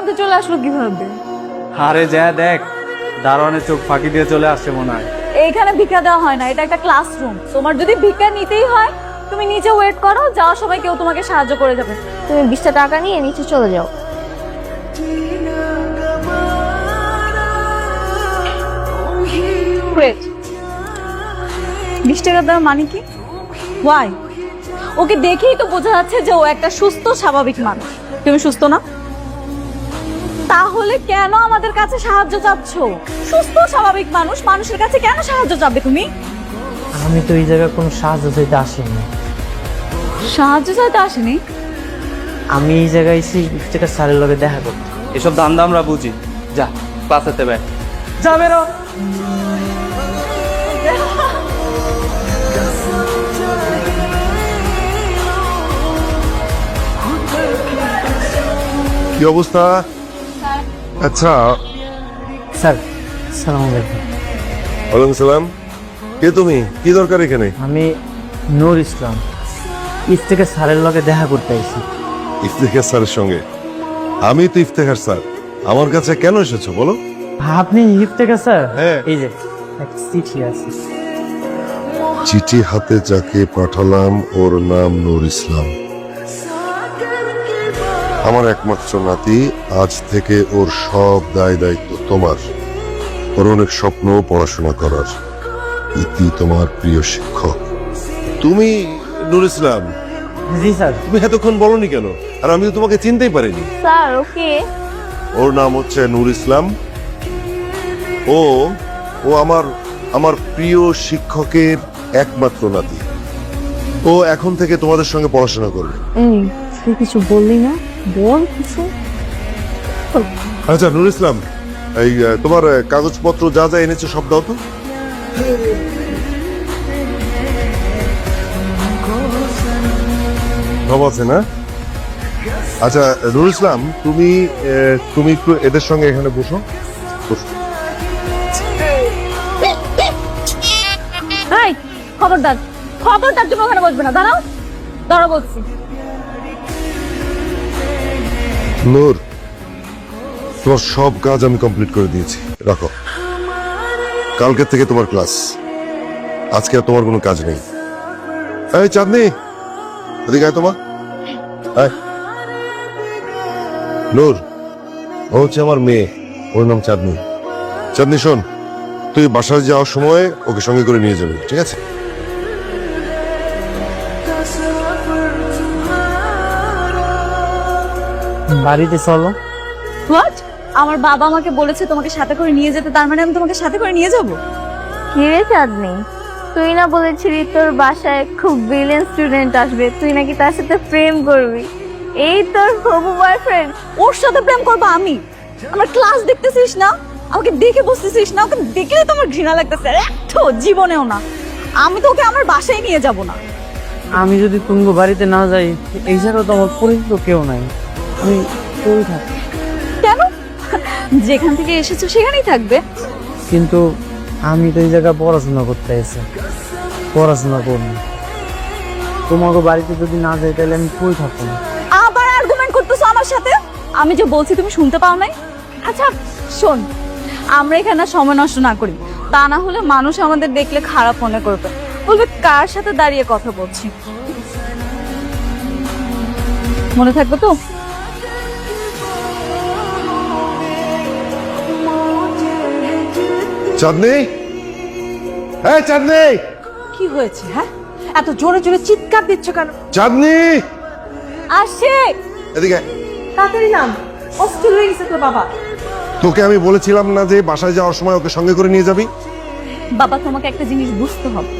মধ্যে চলে আসলো কীভাবে? আরে যা দেখ দারোয়ানের চোখ ফাঁকি দিয়ে চলে আসছে মনে হয়। এইখানে ভিক্ষা দেওয়া হয় না এটা একটা ক্লাসরুম তোমার যদি ভিক্ষা নিতেই হয় তুমি নিচে ওয়েট করো যাওয়ার সময় কেউ তোমাকে সাহায্য করে যাবে। তুমি বিশটা টাকা নিয়ে নিচে চলে যাও। গ্রেট বিশ টাকা দেওয়ার মানে কি? ওয়াই ওকে দেখেই তো বোঝা যাচ্ছে যে ও একটা সুস্থ স্বাভাবিক মানুষ। তুমি সুস্থ না? তাহলে কেন আমাদের কাছে সাহায্য চাচ্ছ? সুস্থ স্বাভাবিক মানুষ মানুষের কাছে কেন সাহায্য চাবে তুমি? আমি তো এই জায়গায় কোনো সাহায্য চাইতে আসিনি। সাহায্য চাইতে আসেনি? আমি এই জায়গায় এসে ইফতেকার স্যারের লগে দেখা করতে। এসব দান্দা আমরা বুঝি। যা ক্লাসেতে ব্যাগ যা বেরো। কি অবস্থা? আচ্ছা। স্যার সালাম আলাইকুম। ওয়ালাইকুম সালাম। কে তুমি? কি দরকার এখানে? আমি নূর ইসলাম। ইফতেকার স্যারের লগে দেখা করতে আইছি। ইফতেখার স্যারের সঙ্গে? আমি তো ইফতেখার স্যার। আমার কাছে কেন এসেছ বলো? আপনি ইফতেকার স্যার? হ্যাঁ। এই যে এক চিঠি আছে। চিঠি হাতে যাকে পাঠালাম ওর নাম নূর ইসলাম। আমার একমাত্র নাতি আজ থেকে ওর সব দায় দায়িত্ব তোমার। ওর অনেক স্বপ্ন পড়াশোনা করার। ইতি তোমার প্রিয় শিক্ষক। তুমি নুর ইসলাম। জি স্যার। তুমি এতক্ষণ বলনি কেন? আর আমি তো তোমাকে চিনতেই পারিনি। Sir okay. ওর নাম হচ্ছে নূর ইসলাম। ও ও আমার আমার প্রিয় শিক্ষকের একমাত্র নাতি। ও এখন থেকে তোমাদের সঙ্গে পড়াশোনা করবে। কিছু বললি না? বল কিছু? আচ্ছা নূর ইসলাম এই তোমার কাগজপত্র যা যা এনেছো সব দাও তো। সব আছে না? আচ্ছা নুর ইসলাম তুমি তুমি একটু এদের সঙ্গে এখানে বসো। খবরদার। খবরদার তুমি ওখানে বসবে না। দাঁড়াও। দাঁড়াও বলছি। নূর, তোমার সব কাজ আমি কমপ্লিট করে দিয়েছি। রাখো। কালকের থেকে তোমার ক্লাস আজকে আর তোমার কোনো কাজ নেই। এই চাঁদনি, এদিকে আয় তোমার নূর, ও হচ্ছে আমার মেয়ে, ওর নাম চাঁদনি। চাঁদনি, শোন, তুই বাসায় যাওয়ার সময় ওকে সঙ্গে করে নিয়ে যাবি, ঠিক আছে? বাড়িতে চলো। হোয়াট আমার বাবা আমাকে বলেছে তোমাকে সাথে করে নিয়ে যেতে তার মানে আমি তোমাকে সাথে করে নিয়ে যাব? কি রে চাঁদনি? তুই না বলেছিলি তোর বাসায় খুব ব্রিলিয়েন্ট স্টুডেন্ট আসবে তুই নাকি তার সাথে প্রেম করবি? এই তোর হবু বয়ফ্রেন্ড ওর সাথে প্রেম করব আমি? আমার ক্লাস দেখতেছিস না? আমাকে দেখে বসতেছিস না? ওকে দেখলেই তোমার ঘৃণা লাগতেছে। একটু জীবনেও না। আমি তো ওকে আমার বাসায় নিয়ে যাব না। আমি যদি তুঙ্গ বাড়িতে না যাই এই জায়গায় তো আমার পরিচিত কেউ নাই। আমি থাকি কেন? যেখান থেকে এসেছ সেখানেই থাকবে। কিন্তু আমি তো এই জায়গায় পড়াশোনা করতে এসে পড়াশোনা করব। তোমাকে বাড়িতে যদি না যাই তাহলে আমি কই থাকব? না আবার আর্গুমেন্ট করতেছো আমার সাথে? আমি যে বলছি তুমি শুনতে পাও নাই? আচ্ছা শোন আমরা এখানে সময় নষ্ট না করি। তা না হলে মানুষ আমাদের দেখলে খারাপ মনে করবে। বলবে কার সাথে দাঁড়িয়ে কথা বলছি? মনে থাকবে তো? চাঁদনি? হ্যাঁ চাঁদনি। কি হয়েছে হ্যাঁ? এত জোরে জোরে চিৎকার দিচ্ছ কেন? চাঁদনি। আসে এদিকে। তাড়াতাড়ি নাম। অস্থির হয়ে গেছে তোর বাবা। তোকে আমি বলেছিলাম না যে বাসায় যাওয়ার সময় ওকে সঙ্গে করে নিয়ে যাবি? বাবা তোমাকে একটা জিনিস বুঝতে হবে।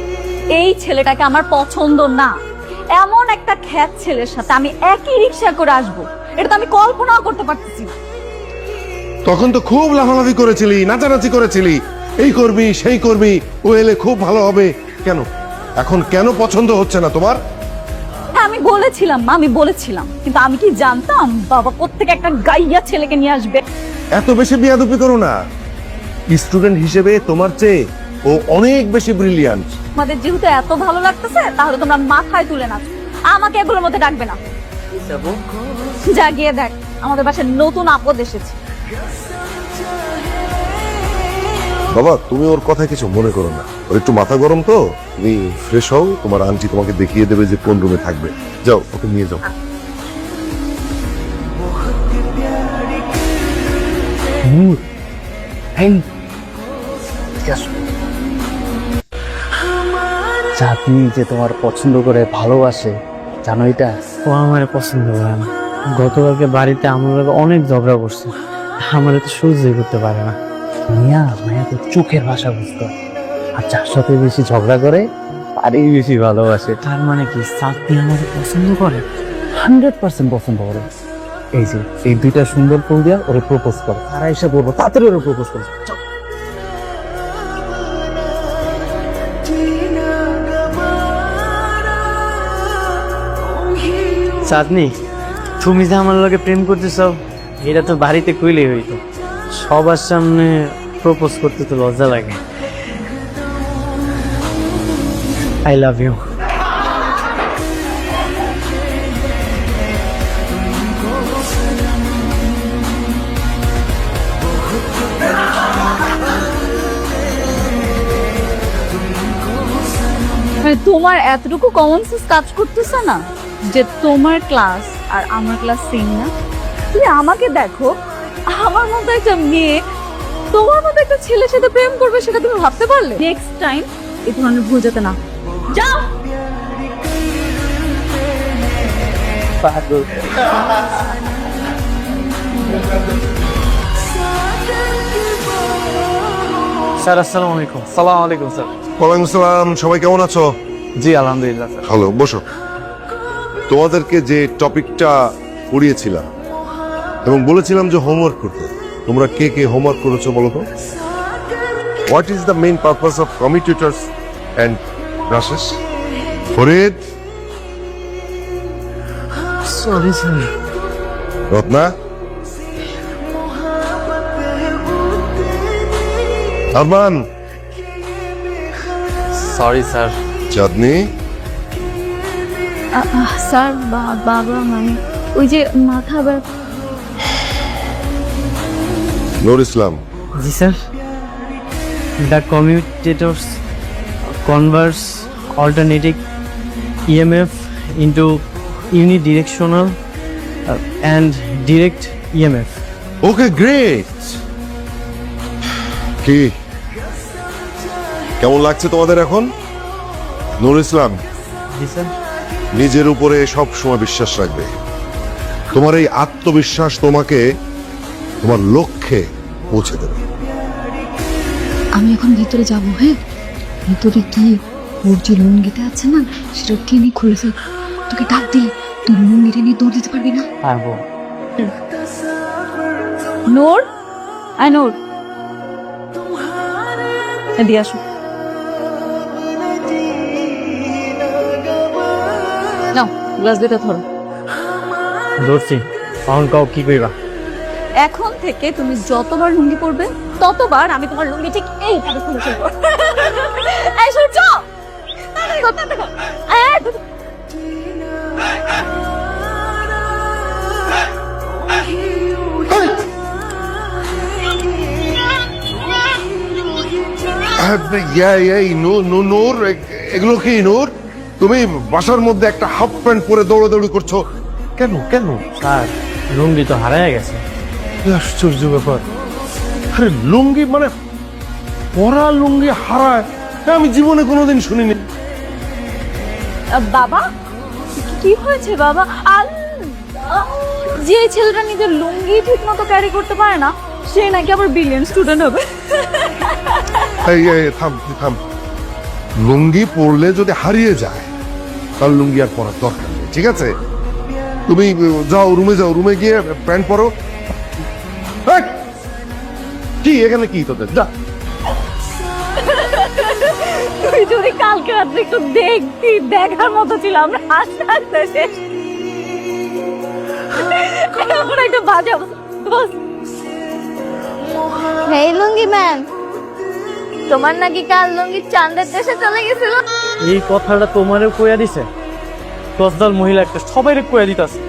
এই ছেলেটাকে আমার পছন্দ না। এমন একটা খ্যাত ছেলের সাথে আমি একই রিক্সা করে আসব। এটা তো আমি কল্পনাও করতে পারতেছি না। তখন তো খুব লাফালাফি করেছিলি নাচানাচি করেছিলি। এই করবি সেই করবি ও এলে খুব ভালো হবে। কেন? এখন কেন পছন্দ হচ্ছে না তোমার? হ্যাঁ আমি বলেছিলাম মা, আমি বলেছিলাম। কিন্তু আমি কি জানতাম? বাবা কোত্থেকে একটা গাইয়া ছেলেকে নিয়ে আসবে? এত বেশি বিয়াদুপি করো না। স্টুডেন্ট হিসেবে তোমার চেয়ে ও অনেক বেশি ব্রিলিয়ান্ট আমাদের যেহেতু এত ভালো লাগতেছে তাহলে তোমরা মাথায় তুলে নাচো। আমাকে এগুলোর মধ্যে ডাকবে না। যা গিয়ে দেখ আমাদের বাসায় নতুন আপদ এসেছে। বাবা তুমি ওর কথা কিছু মনে করো না। ওর একটু মাথা গরম তো? তুমি ফ্রেশ হও তোমার আন্টি তোমাকে দেখিয়ে দেবে যে কোন রুমে থাকবে। যাও ওকে নিয়ে যাও। চাঁদনি যে তোমার পছন্দ করে ভালোবাসে জানো এটা? ও আমার পছন্দ করে না। গতকালকে বাড়িতে আমার অনেক ঝগড়া করছে। আমার তো সহ্যই করতে পারে না। মিয়া, মায়া তো চোখের ভাষা বুঝতে। আর যার সাথে বেশি ঝগড়া করে, তারই বেশি ভালোবাসে। তার মানে কি চাঁদনি আমাকে পছন্দ করে? হান্ড্রেড পার্সেন্ট পছন্দ করে। এই যে, এই দুইটা সুন্দর ফুল দিয়া ওরে প্রপোজ করে। তারা এসে বলব, তাড়াতাড়ি ওরে প্রপোজ করে। চাঁদনি, তুমি যে আমার লগে প্রেম করতেছ, এটা তো বাড়িতে কইলেই হইতো। সবার সামনে প্রপোজ করতে তো লজ্জা লাগে। আই লাভ ইউ তোমার এতটুকু কমন সেন্স কাজ করতেছে না যে তোমার ক্লাস আর আমার ক্লাস সেম না? তুমি আমাকে দেখো আমার মতো একটা মেয়ে তোমার মতো একটা ছেলের সাথে প্রেম করবে সেটা তুমি ভাবতে পারলে? নেক্সট টাইম এই ধরনের ভুল যেতে না যাও! স্যার আসসালামু আলাইকুম। সালাম আলাইকুম স্যার। ওয়ালাইকুম আসসালাম সবাই কেমন আছো? জি আলহামদুলিল্লাহ স্যার। হ্যালো বসো। তোমাদেরকে যে টপিকটা পড়িয়েছিলাম এবং বলেছিলাম যে হোমওয়ার্ক করতে। তোমরা কে কে হোমওয়ার্ক করেছ বলো তো? What is the main purpose of commutators and brushes Farid? Sorry sir Ratna? Arman? Sorry sir Chandni? Sir বাবা মানে ওই যে মাথা ব্যথা। Nur Islam. Ji sir. The commutators converse alternative EMF into unidirectional and direct EMF okay great কি? কেমন লাগছে তোমাদের এখন? নুর ইসলাম জি স্যার। নিজের উপরে সব সময় বিশ্বাস রাখবে। তোমার এই আত্মবিশ্বাস তোমাকে তোমার লক্ষ্যে পৌঁছে দেবে। আমি এখন ভিতরে যাব হ্যাঁ? ভিতরে গিয়ে ওর যে লুঙ্গিতে আছে না সেটা টেনে খুলে ফেল। তোকে ডাক দিই তুই লুঙ্গিটা নিয়ে দৌড় দিতে পারবি না? পারব নূর? আই নূর। এদিকে আসো। নাও গ্লাস দুটা ধরো। ধরছি। এখন কাউ কি কইবা? এখন থেকে তুমি যতবার লুঙ্গি পরবে ততবার আমি তোমার লুঙ্গি ঠিক এইভাবে খুলে ফেলব। এই সূর্য। এই, এই নূর এগুলো কি নূর? তুমি বাসার মধ্যে একটা হাফ প্যান্ট পরে দৌড়াদৌড়ি করছ। কেন কেন? স্যার লুঙ্গি তো হারায় গেছে। আশ্চর্য ব্যাপার। আরে লুঙ্গি মানে পরা লুঙ্গি হারায় এ আমি জীবনে কোনোদিন শুনিনি। বাবা? কি- হয়েছে বাবা? আল্লাহ! যে ছেলেটা নিজের লুঙ্গি ঠিক মতো ক্যারি করতে পারে না সে নাকি আবার বিলিয়ন স্টুডেন্ট হবে। এই এই থাম থাম। লুঙ্গি পরলে যদি হারিয়ে যায় তাহলে লুঙ্গি আর পরার দরকার নেই ঠিক আছে? তুমি যাও রুমে যাও রুমে গিয়ে প্যান্ট পরো! কি এখানে কি তোদের? যা। তুই যদি কালকে রাত্রে একটু দেখতি দেখার মতো ছিল আমরা হাসতে হাসতে শেষ। এমন একটা বাজে। হেই লুঙ্গি ম্যান তোমার নাকি কাল লুঙ্গি চাঁদের দেশে চলে গেছিল? এই কথাটা তোমারও কইয়া দিছে? দশদল মহিলা একটা সবাই কইয়া দিতাছে।